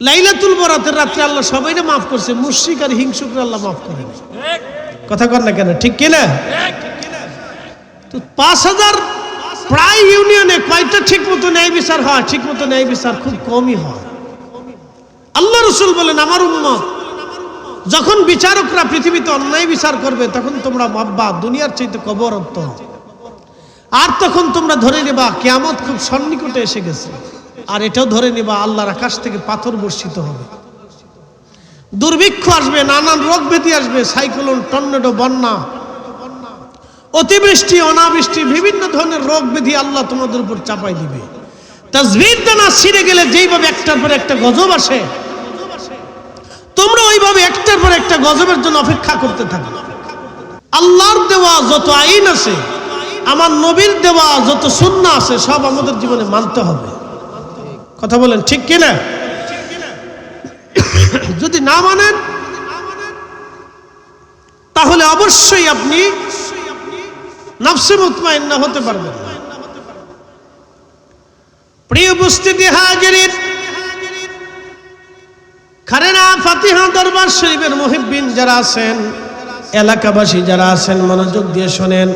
লাইলাতুল বরাতের রাত্রে আল্লাহ সবাইকে মাফ করছে, মুশ্রিক আর হিংসুকরা আল্লাহ মাফ করে কথা কর না কেন, ঠিক কিনা? তো পাঁচ হাজার প্রায় ইউনিয়নে কয়টা ঠিক মতো ন্যায় বিচার হয়? ঠিক মতো ন্যায় বিচার খুব কমই হয়। আল্লাহ রসুল বলেন, আমার উম্মত, যখন বিচারকরা পৃথিবীতে অন্যায় বিচার করবে, তখন তোমরা মাব্বা দুনিয়ার চাইতে কবরত্ব আর তখন তোমরা ধরে নেবা, কেয়ামত খুব সন্নিকটে এসে গেছে। আর এটাও ধরে নেবা আল্লাহর আকাশ থেকে পাথর বর্ষিত হবে। দুর্ভিক্ষ আসবে, নানান রোগ ব্যাধি আসবে, সাইক্লোন, টর্নেডো, বন্যা, অতিবৃষ্টি, অনাবৃষ্টি, বিভিন্ন ধরনের রোগ ব্যাধি আল্লাহ তোমাদের উপর চাপাই দিবে। তাজবির দানা ছিঁড়ে গেলে যেইভাবে একটার পর একটা গজব আসে, তোমরা ওইভাবে একটার পর একটা গজবের জন্য অপেক্ষা করতে থাকো। আল্লাহর দেওয়া যত আইন আছে, আমার নবীর দেওয়া যত শূন্য আছে, সব আমাদের জীবনে মানতে হবে। কথা বলেন, ঠিক কিনা? যদি না মানেন, তাহলে অবশ্যই আপনি নফসে মুতমাইন্না হতে পারবেন। প্রিয় উপস্থিতি হাজির খারেনা ফাতিহা দরবার শরীফের মুহিব্বিন যারা আছেন, এলাকাবাসী যারা আছেন, মনোযোগ দিয়ে শোনেন।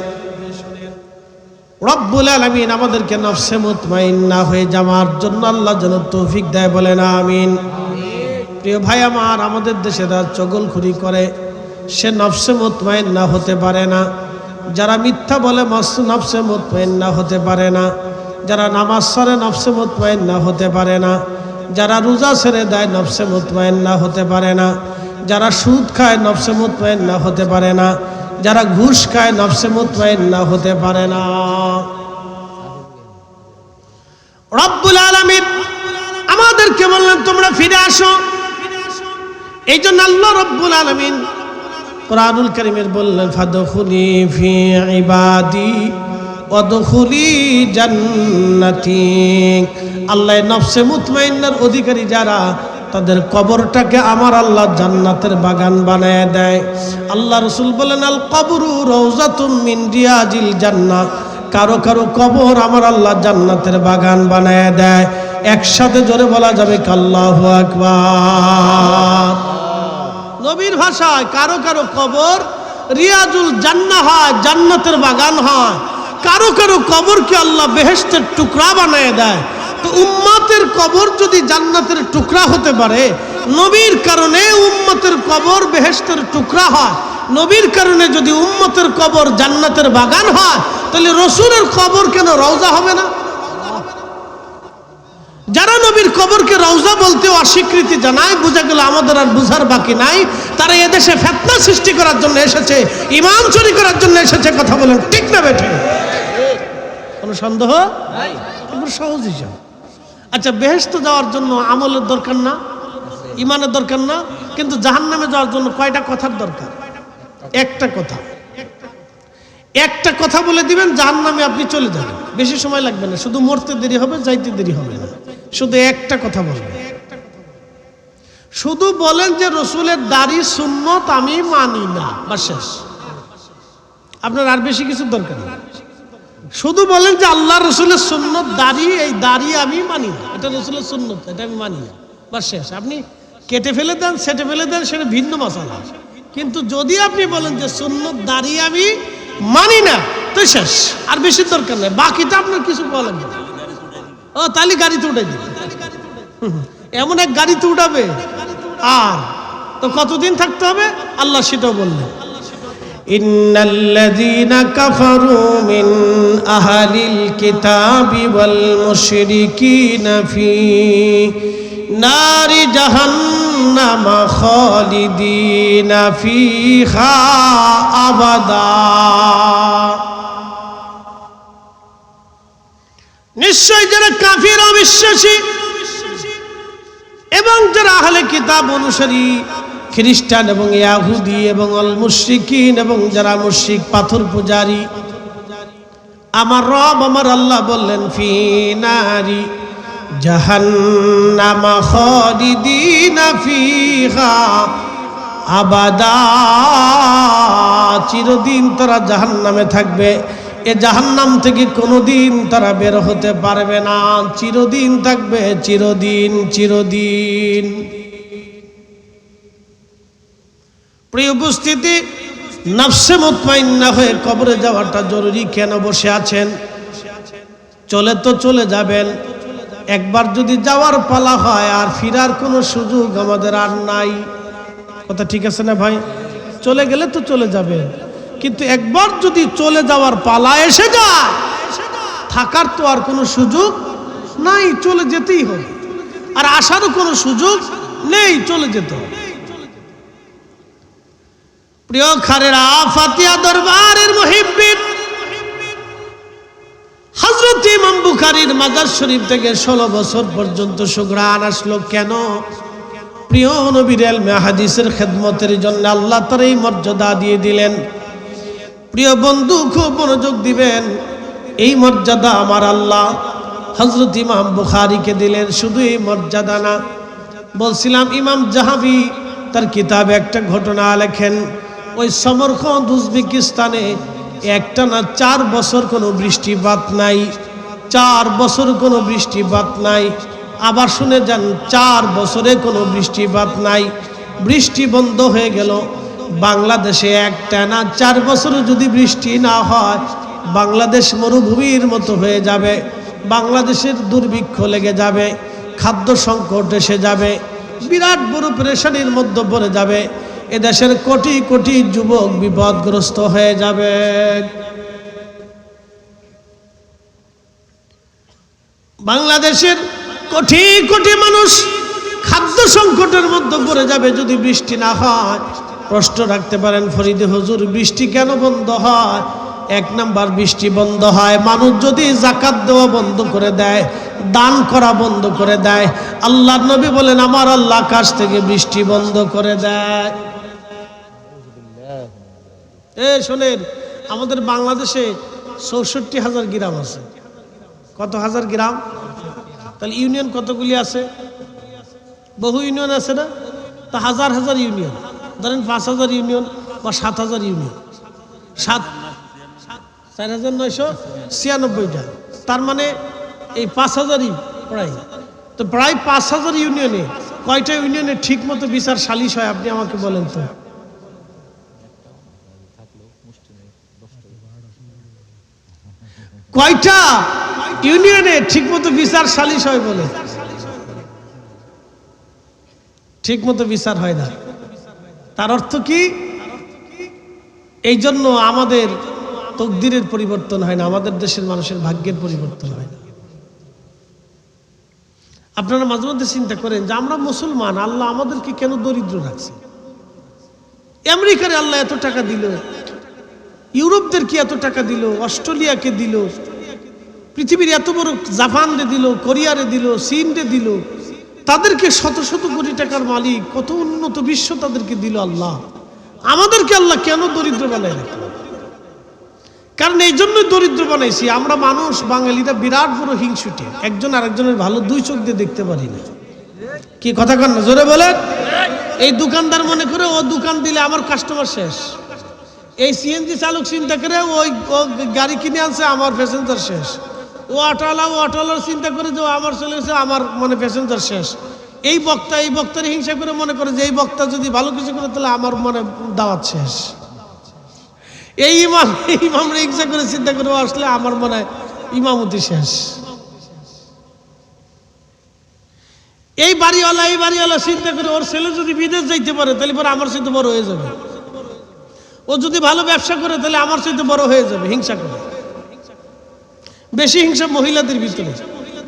রব্বুল আলমিন আমাদেরকে নফসে মুতমাইন্না হয়ে যাওয়ার জন্য আল্লাহ যেন তৌফিক দেয় বলেন, আমিন। প্রিয় ভাই আমার, আমাদের দেশে যারা চগলখুরি করে, সে নফসে মুতমাইন্না হতে পারে না। যারা মিথ্যা বলে নফসে মুতমাইন্না হতে পারে না। যারা নামাজ সরে নফসে মুতমাইন্না হতে পারে না। যারা রোজা ছেড়ে দেয় নফসে মুতমাইন্না হতে পারে না। যারা সুদ খায় নফসে মুতমাইন্না হতে পারে না। যারা ঘুষ খায়, নফসে মুতমাইন না হতে পারে না। রব্বুল আলমিন আমাদেরকে বললেন, তোমরা ফিরে আসো। এই জন্য আল্লাহ রব্বুল আলমিন কোরআনুল করিমের বললেন, ফাদখুলি ফি ইবাদি অদখুলি জান্নাতি। আল্লাহ নফসে মুতমাইন্নার অধিকারী যারা তাদের কবরটাকে আমার আল্লাহ জান্নাতের বাগান বানায় দেয়। আল্লাহ রসুল বলেন, আল কবরু রৌজাতুম মিন রিয়াজিল জান্নাত কারও কারও কবর আমার আল্লাহ জান্নাতের বাগান বানায় দেয়। একসাথে জোরে বলা যাবে কাল্লাহ আকবার। নবীর ভাষায় কারও কারও কবর রিয়াজুল জান্না হয়, জান্নাতের বাগান হয়। কারও কারও কবরকে আল্লাহ বেহেস্তের টুকরা বানায় দেয়। তো উম্মাতের কবর যদি জান্নাতের টুকরা হতে পারে নবীর কারণে উম্মতের কবর বেহেস্তের টুকরা হয় নবীর কারণে যদি উম্মতের কবর জান্নাতের বাগান হয় তাহলে রসুলের কবর কেন রওজা হবে না? যারা নবীর কবরকে রওজা বলতে অস্বীকৃতি জানায় বোঝা গেল আমাদের আর বুঝার বাকি নাই তারা এদেশে ফেতনা সৃষ্টি করার জন্য এসেছে ইমাম চুরি করার জন্য এসেছে কথা বলেন ঠিক না বেঠে? কোনো সন্দেহ? সহজ হিসাব আচ্ছা বেহেস্ত যাওয়ার জন্য আমলের দরকার না ইমানের দরকার না, কিন্তু জাহান্নামে যাওয়ার জন্য কয়টা কথার দরকার? একটা কথা। একটা কথা বলে দিবেন যার নামে আপনি চলে যাবেন। বেশি সময় লাগবে না, শুধু মরতে দেরি হবে, যাইতে দেরি হবে না। শুধু একটা কথা বলবেন। শুধু বলেন যে, রসুলের দাড়ি সুন্নত আমি মানি না। বা শেষ। আপনার আর বেশি কিছু দরকার নেই। শুধু বলেন যে আল্লাহ রসুলের সুন্নত দাড়ি এই দাড়ি আমি মানি না। এটা রসুলের সুন্নত, এটা আমি মানি না। বা শেষ। আপনি কেটে ফেলে দেন, সেটে ফেলে দেন, সেটা ভিন্ন মশালা। কিন্তু যদি আপনি বলেন যে সুন্নত দাড়ি আমি মানি না, তো শেষ। আর বেশি দরকার নেই। বাকিটা আপনার কিছু বলেন না। ও, তাহলে গাড়িতে উঠে দিবে এমন এক গাড়িতে উঠাবে। আর তো কতদিন থাকতে হবে? আল্লাহ সেটাও বললেন। إن الذين كفروا من أهل الكتاب والمشركين في نار جهنم خالدين فيها أبدا নিশ্চয় যারা কাফির অবিশ্বাসী এবং যারা আহলে কিতাব অনুসারী খ্রিস্টান এবং ইয়াহুদি এবং অল মুশরিকিন এবং যারা মুশরিক পাথর পূজারি, আমার রব, আমার আল্লাহ বললেন, ফি নারি জাহান্নামা খালিদিনা ফিহা আবাদা। চিরদিন তারা জাহান্নামে থাকবে। এ জাহান্নাম থেকে কোনোদিন তারা বের হতে পারবে না। চিরদিন থাকবে, চিরদিন চিরদিন। প্রিয় উপস্থিতি, নফসে মুতমাইন্না হয়ে কবরে যাওয়াটা জরুরি, কেন বসে আছেন? চলে তো চলে যাবেন। একবার যদি যাওয়ার পালা হয়, আর ফিরার কোনো সুযোগ আমাদের আর নাই। কথা ঠিক আছে না ভাই? চলে গেলে তো চলে যাবে কিন্তু একবার যদি চলে যাওয়ার পালা এসে যায়, থাকার তো আর কোনো সুযোগ নাই, চলে যেতেই হবে। আর আসারও কোনো সুযোগ নেই, চলে যেতে হবে। প্রিয় খারেরা, ফাতিয়া দরবারের মহিব্বিন। হজরত ইমাম বুখারির মাজার শরীফ থেকে ষোলো বছর পর্যন্ত সুগ্রাণ আসলো কেন? প্রিয় নবীর এলমে হাদিসের খেদমতের জন্য আল্লাহ তার এই মর্যাদা দিয়ে দিলেন। প্রিয় বন্ধু, খুব মনোযোগ দিবেন। এই মর্যাদা আমার আল্লাহ হজরত ইমাম বুখারিকে দিলেন। শুধু এই মর্যাদা না, বলছিলাম, ইমাম জাহাবি তার কিতাবে একটা ঘটনা লেখেন ওই সমরখন্দ উজবেকিস্তানে একটা না চার বছর কোনো বৃষ্টিপাত নাই, চার বছর কোনো বৃষ্টিপাত নাই, আবার শুনে যান চার বছরে কোনো বৃষ্টিপাত নাই, বৃষ্টি বন্ধ হয়ে গেল, বাংলাদেশে একটা না চার বছর যদি বৃষ্টি না হয়, বাংলাদেশ মরুভূমির মতো হয়ে যাবে, বাংলাদেশের দুর্ভিক্ষ লেগে যাবে, খাদ্য সংকট এসে যাবে, বিরাট বড় প্রেশানির মধ্যে পড়ে যাবে এদেশের কোটি কোটি যুবক বিপদগ্রস্ত হয়ে যাবে। বাংলাদেশের কোটি কোটি মানুষ খাদ্য সংকটের মধ্যে পড়ে যাবে যদি বৃষ্টি না হয়। প্রশ্ন রাখতে পারেন, ফরিদে হুজুর, বৃষ্টি কেন বন্ধ হয়? এক নাম্বার, বৃষ্টি বন্ধ হয়। মানুষ যদি জাকাত দেওয়া বন্ধ করে দেয়, দান করা বন্ধ করে দেয় আল্লাহ নবী বলেন, আমার আল্লাহ আকাশ থেকে বৃষ্টি বন্ধ করে দেয়। এ, শোনেন, আমাদের বাংলাদেশে চৌষট্টি হাজার গ্রাম আছে। কত হাজার গ্রাম? তাহলে ইউনিয়ন কতগুলি আছে? বহু ইউনিয়ন আছে না? তা হাজার হাজার ইউনিয়ন। ধরেন পাঁচ হাজার ইউনিয়ন বা সাত হাজার ইউনিয়ন। সাত চার হাজার নয়শো ছিয়ানব্বইটা। তার মানে এই পাঁচ হাজারই প্রায়। তো প্রায় পাঁচ হাজার ইউনিয়নে কয়টা ইউনিয়নে ঠিক মতো বিচার সালিশ হয়, আপনি আমাকে বলেন তো? কয়টা? ইউনিয়নে ঠিক মতো বিচার সালিশ হয় বলে? ঠিক মতো বিচার হয় না। তার অর্থ কি? এই জন্য আমাদের তকদিরের পরিবর্তন হয় না, আমাদের দেশের মানুষের ভাগ্যের পরিবর্তন হয় না। আপনারা মাঝে মধ্যে চিন্তা করেন যে আমরা মুসলমান, আল্লাহ আমাদেরকে কেন দরিদ্র রাখছে? আমেরিকার আল্লাহ এত টাকা দিল। ইউরোপদেরকে এত টাকা দিল? অস্ট্রেলিয়াকে দিল? পৃথিবীর এত বড় জাপানরে দিল, কোরিয়ারে দিল, চীনরে দিল। তাদেরকে শত শত কোটি টাকার মালিক, কত উন্নত বিশ্ব তাদেরকে দিল আল্লাহ। আমাদেরকে আল্লাহ কেন দরিদ্র বানায় রাখল? কারণ এই জন্যই দরিদ্র বানাইছি। আমরা মানুষ, বাঙালিরা বিরাট বড় হিংসুটে। একজন আরেকজনের ভালো দুই চোখ দিয়ে দেখতে পারি না। কি কথা কন জোরে বলেন। এই দোকানদার মনে করে, ও দোকান দিলে আমার কাস্টমার শেষ। এই সিএনজি চালক চিন্তা করে ওই গাড়ি কিনে আনছে, আমার প্যাসেঞ্জার শেষ। ও অটোওয়ালা, ও অটোওয়ালার চিন্তা করে যে আমার চলে গেছে, আমার মানে প্যাসেঞ্জার শেষ। এই বক্তা, এই বক্তার হিংসা করে মনে করে যে এই বক্তা যদি ভালো কিছু করে, তাহলে আমার মনে দাওয়াত শেষ। এই ইমাম এই ইমাম হিংসা করে চিন্তা করে আসলে আমার মনে ইমামতি শেষ। এই বাড়িওয়ালা এই বাড়িওয়ালা চিন্তা করে ওর ছেলে যদি বিদেশ যাইতে পারে, তাহলে পরে আমার সাথে বড় হয়ে যাবে। ও যদি ভালো ব্যবসা করে, তাহলে আমার সাথে বড় হয়ে যাবে, হিংসা করে। বেশি হিংসা মহিলাদের ভিতরে,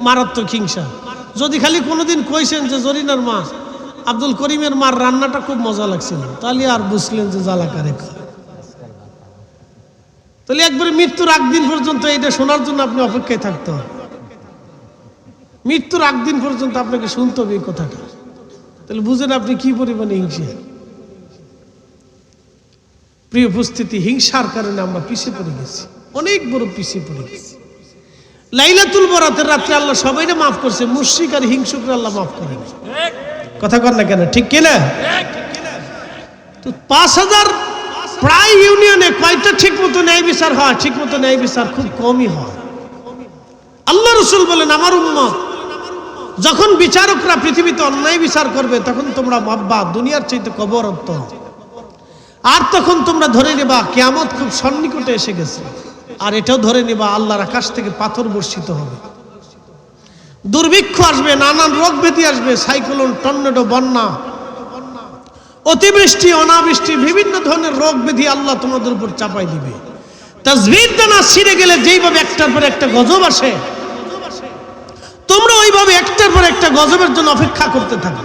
মারাত্মক হিংসা। যদি খালি কোনোদিন কইছেন যে, জরিনার মা, আব্দুল করিমের মার রান্নাটা খুব মজা লাগছিল, তাহলে আর বুঝলেন যে জ্বালাকারে তাহলে একবারে মৃত্যুর আগ দিন পর্যন্ত এটা শোনার জন্য আপনি অপেক্ষায় থাকতে মৃত্যুর আগ দিন পর্যন্ত আপনাকে শুনতে হবে এই কথাটা। তাহলে বুঝেন আপনি কি পরিমাণে হিংসা। প্রিয় উপস্থিতি, হিংসার কারণে আমরা পিছিয়ে পড়ে গেছি। অনেক বড় পিছিয়ে পড়ে গেছি। লাইলাতুল বরাতের রাত্রে আল্লাহ সবাইকে মাফ করছে, মুশরিক আর হিংসুকরা আল্লাহ মাফ করে কথা কর না কেন, ঠিক কিনা? তো পাঁচ হাজার প্রায় ইউনিয়নে কয়টা ঠিক মতো ন্যায় বিচার হয়? ঠিক মতো ন্যায় বিচার খুব কমই হয়। আল্লাহ রসুল বলেন, আমার উন্মত যখন বিচারকরা পৃথিবীতে অন্যায় বিচার করবে, তখন তোমরা মাব্বা দুনিয়ার চাইতে কবর কবরত্ব আর তখন তোমরা ধরে নেবা, কেয়ামত খুব সন্নিকটে এসে গেছে। আর এটাও ধরে নেবা, আল্লাহর আকাশ থেকে পাথর বর্ষিত হবে। দুর্ভিক্ষ আসবে, নানান রোগ ব্যাধি আসবে, সাইক্লোন, টর্নেডো, বন্যা, অতিবৃষ্টি, অনাবৃষ্টি, বিভিন্ন ধরনের রোগ ব্যাধি আল্লাহ তোমাদের উপর চাপাই দিবে। তাজবির দানা ছিঁড়ে গেলে যেইভাবে একটার পর একটা গজব আসে, তোমরা ওইভাবে একটার পর একটা গজবের জন্য অপেক্ষা করতে থাকো।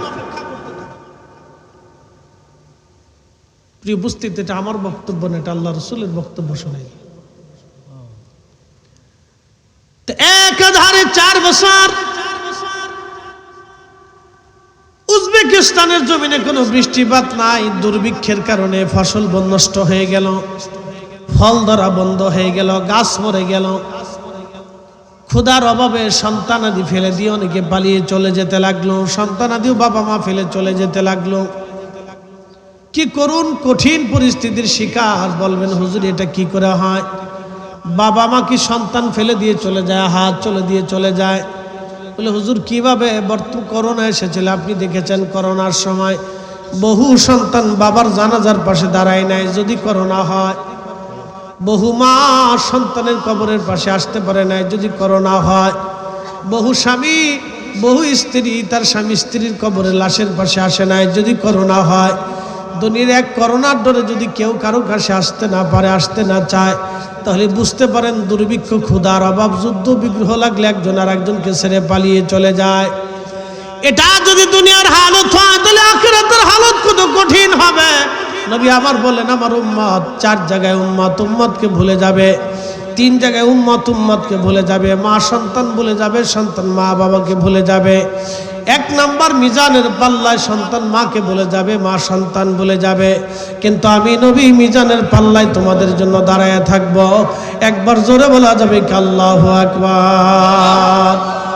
প্রিয় উপস্থিত, এটা আমার বক্তব্য না, এটা আল্লাহ রসুলের বক্তব্য শোনাই। একাধারে চার বছর, উজবেকিস্তানের জমিনে কোনো বৃষ্টিপাত নাই, দুর্ভিক্ষের কারণে ফসল নষ্ট হয়ে গেল, ফল ধরা বন্ধ হয়ে গেল, গাছ মরে গেল। ক্ষুধার অভাবে সন্তানাদি ফেলে দিয়ে অনেকে পালিয়ে চলে যেতে লাগল, সন্তানাদিও বাবা মা ফেলে চলে যেতে লাগল। কি করুন? কঠিন পরিস্থিতির শিকার। বলবেন, হুজুর, এটা কি করে হয়? বাবা মা কি সন্তান ফেলে দিয়ে চলে যায়, হাত চলে দিয়ে চলে যায়। বলে, হুজুর, কীভাবে? বর্তমান করোনা এসেছিল, আপনি দেখেছেন করোনার সময়। বহু সন্তান বাবার জানাজার পাশে দাঁড়ায় নাই, যদি করোনা হয়। বহু মা সন্তানের কবরের পাশে আসতে পারে নাই, যদি করোনা হয়। বহু স্বামী, বহু স্ত্রী, তার স্বামী স্ত্রীর কবরের লাশের পাশে আসে নাই, যদি করোনা হয়। দুনিয়ার এক করোনার ডরে যদি কেউ কারও কাছে আসতে না পারে, আসতে না চায়, তাহলে বুঝতে পারেন দুর্ভিক্ষ, ক্ষুধার অভাব, যুদ্ধ, বিগ্রহ লাগলে একজন আর একজনকে ছেড়ে পালিয়ে চলে যায়। এটা যদি দুনিয়ার হালত হয়, তাহলে আখিরাতের হালত কত কঠিন হবে? নবী আবার বলেন, আমার উম্মত চার জায়গায় উম্মত, উম্মতকে ভুলে যাবে। তিন জায়গায় উম্মত, উম্মতকে ভুলে যাবে। মা সন্তান ভুলে যাবে, সন্তান মা বাবাকে ভুলে যাবে। এক নাম্বার মিজানের পাল্লায় সন্তান মাকে বলে যাবে, মা সন্তান বলে যাবে। কিন্তু আমি নবী মিজানের পাল্লায় তোমাদের জন্য দাঁড়ায় থাকব। একবার জোরে বলা যাবে কাল্লাহ আকবার।